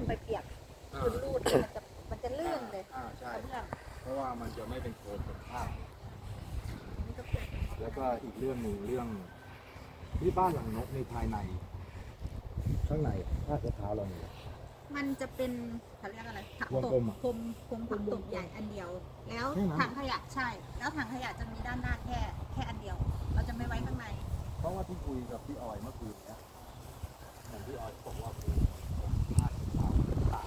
งไปเปียกคุณรูดมันจะมันจะลื่นเลยอ่าใช่เพราะว่ามันจะไม่เป็นโคลนสุภาพแล้วก็อีกเรื่องหนึ่งเรื่องที่บ้านหลังนกในภายใน ข้างในผ้าเท้าเราเนี่ย มันจะเป็นเขาเรียกอะไรถังตวกลมอะคมคมตบใหญ่อันเดียว แล้วถังขยะใช่ แล้วถังขยะจะมีด้านหน้าแค่แค่อันเดียว เราจะไม่ไว้ข้างใน เพราะว่าที่คุยกับพี่ออยเมื่อคืนเนี่ยพี่ออยบอกว่า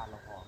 talo ko.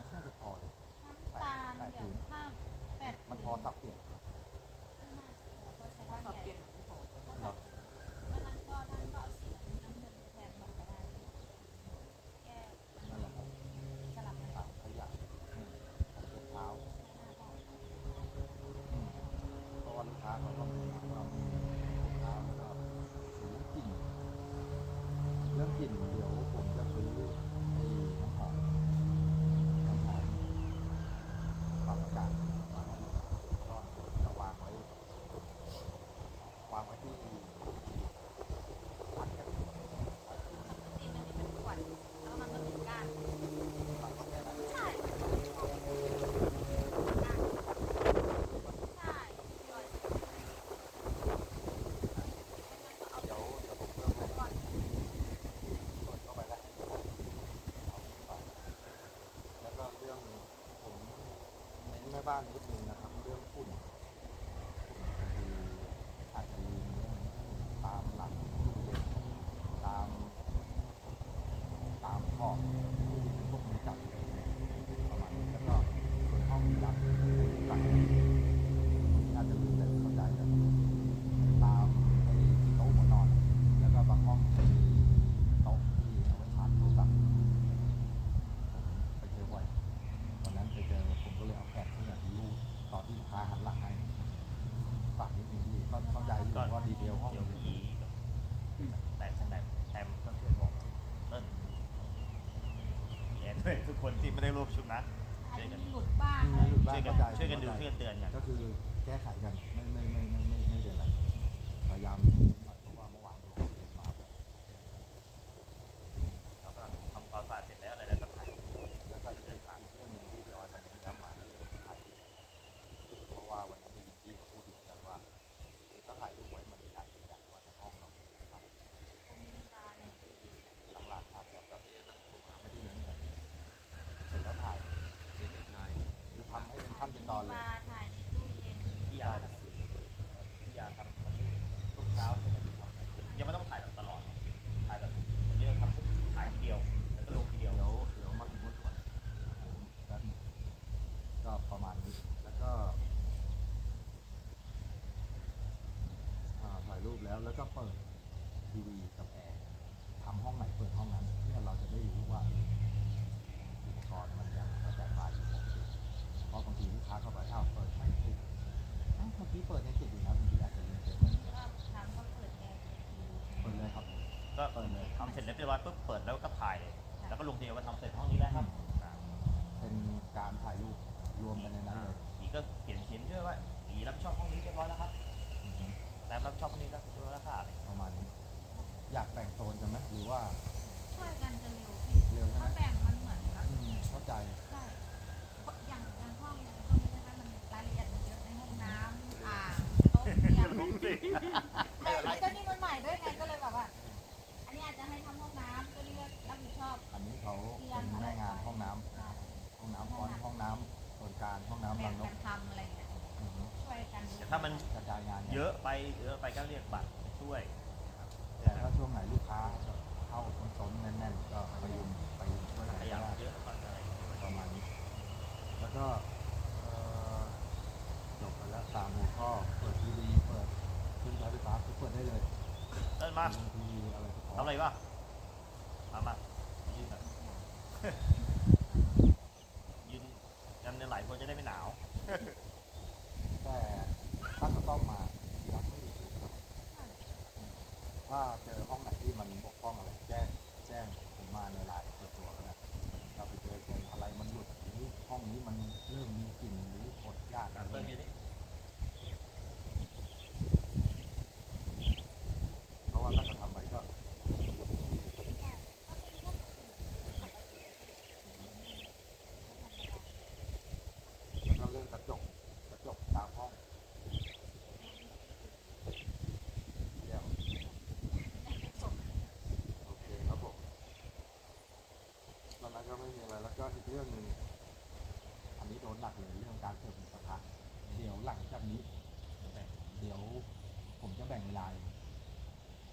บ้าน ได้รวบชุมนะอาจจะมีหลุดบ้าง หลุดบ้างช่วยกันช่วยกันดูช่วยกันเตือนกัน ก็คือแก้ไขกัน แล้วก็เปิดทีวีกับแอร์ทำห้องไหนเปิดห้องนั้นเพื่อเราจะได้รู้ว่าอุปกรณ์มันยังกระจายอยู่ปกติเพราะบางทีลูกค้าเข้าไปอ้าเปิดไม่ติดเอ้าเมื่อกี้เปิดยังติดอยู่นะบางทีอาจจะยังเปิดเปิดเลยครับก็เปิดเลยทำเสร็จเรียบร้อยปุ๊บเปิดแล้วก็ถ่ายเลยแล้วก็ลงทีว่าทำเสร็จห้องนี้แล้วครับ เป็นการถ่ายรูปรวมกันในนั้นเลยอีก็เขียนเขียนด้วยว่าอีรับชอบห้องนี้เรียบร้อยแล้วครับ แต่รัชอบคนนี้ก็รู้ราคาอะไรประมาณนี้ อยากแต่งโซนกันไหมหรือว่าช่วยกันจะเร็วพี่เร็วใช่ไหมถ้าแบ่งมันเหมือนกับเข้าใจ ก็เรียกบัตรช่วยนะครับแต่ถ้าช่วงไหนลูกค้าเข้าซนๆแน่นๆก็ไปยืมไปยืมช่วยกันขยับได้เยอะบัตรอะไรช่วยประมาณนี้ แล้วก็เอ่อจบไปแล้วสามหัวข้อเปิดทีวีเปิดเครื่องใช้ไฟฟ้าคือเปิดได้เลยเดินมาทีวีอะไรก็พอทำอะไรบ้างมามายืนหน่อย ยืนกันหลายคนจะได้ไม่หนาว แต่ถ้าจะต้องมาทีรักไม่ดีครับถ้าเจอห้องไหนที่มันบกพร่องอะไรแจ้งแจ้งผมมาในไลน์ส่วนตัวก็ได้เราไปเจอเช่นอะไรมันหลุดหรือห้องนี้มันเริ่มมีกลิ่นหรือกดยาก การ อะไร เพิ่ม เงี้ย นี้ เพราะว่าถ้าจะทำไปก็แล้วก็เรื่องกระจกกระจกตามห้องเดี๋ยวโอเคครับผมตอนนั้นก็ไม่มีอะไรแล้ว ก็อีกเรื่องหนึ่งอันนี้โดนหนักเลยเรื่องการเสิร์ฟหมูกระทะเดี๋ยวหลังจากนี้เดี๋ยวผมจะแบ่งเวลาเอง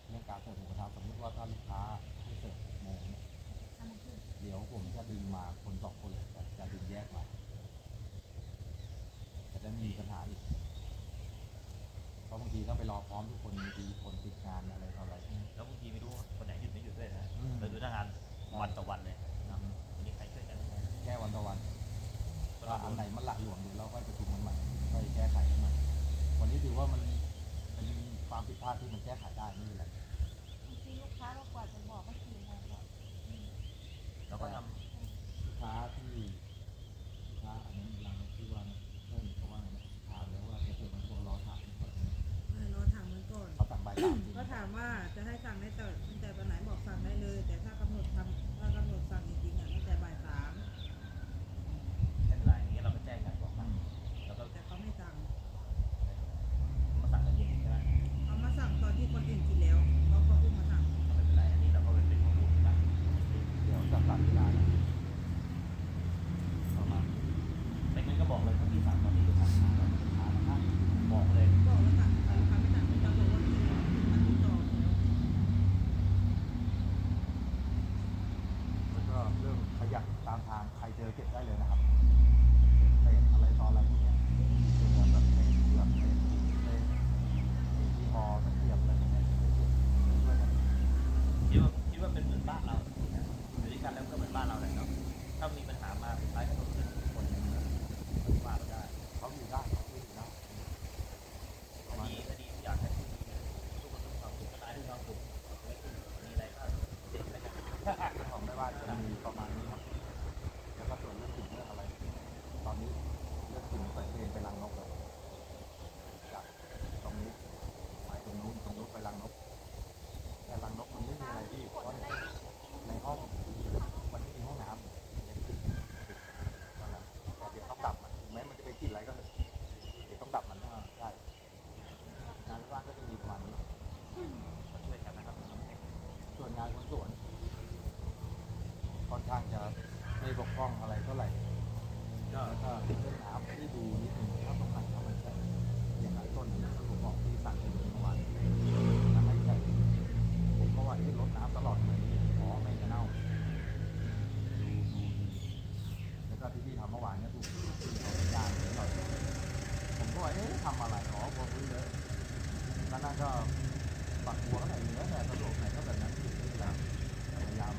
เรื่องการเสิร์ฟหมูกระทะสมมติว่าถ้าลูกค้าให้เสิร์ฟหกโมงเนี่ยเดี๋ยวผมจะดึงมาคนสองคนเลยแต่จะดึงแยกมาแต่จะมีปัญหาอีกเพราะบางทีถ้าไปรอพร้อมทุกคนบางทีคนติดงานอะไรต่ออะไรแล้วบางทีไม่รู้ว่าคนไหนหยุดไม่หยุดด้วยนะอืมเราดูหน้างานวันต่อวันเลยนะวันนี้ใครช่วยกัน แก้วันต่อวันก็ว่าเราอันไหนมันหละหลวมเดี๋ยวเราก็จะคุมมันใหม่ก็แก้ไขมันใหม่วันนี้ถือว่ามันเป็นความผิดพลาดที่มันแก้ไขได้ไม่เป็นไรจริงๆลูกค้าก็กว่าจะบอกก็สี่โมงแล้วเราก็ทลูกค้าที่ลูกค้าอันนี้รังที่ว่านะเพิ่มเพราะว่านะถามแล้วว่าจะเปิดมันตัวรอถามก่อนนะเออรอถามมันก่อนเขาสั่งใบตามจริง ก็ถามว่า ส่วนงานคนสวนค่อนข้างจะไม่บกพร่องอะไรเท่าไหร่ก็แล้วก็เรื่องน้ำที่ดูนิดนึงถ้าตรงไหนถ้ามันใช่อย่างไรต้นนี้ถ้าผมบอกที่สั่งไปเมื่อวานถ้าไม่ใช่ผมก็ว่าเอ๊ะลดน้ำตลอดเลยอ๋อไม่จะเน่าดูดูดีแล้วก็ที่พี่ทำเมื่อวานเนี่ยถูกเอาสัญญาณนิดหน่อยผมก็ว่าเอ๊ะทำอะไรอ๋อพอพื้นเลยแล้วนั่นก็ปักหัวไหนเหนือแต่สะดวกไหนก็แบบนั้น พยายาม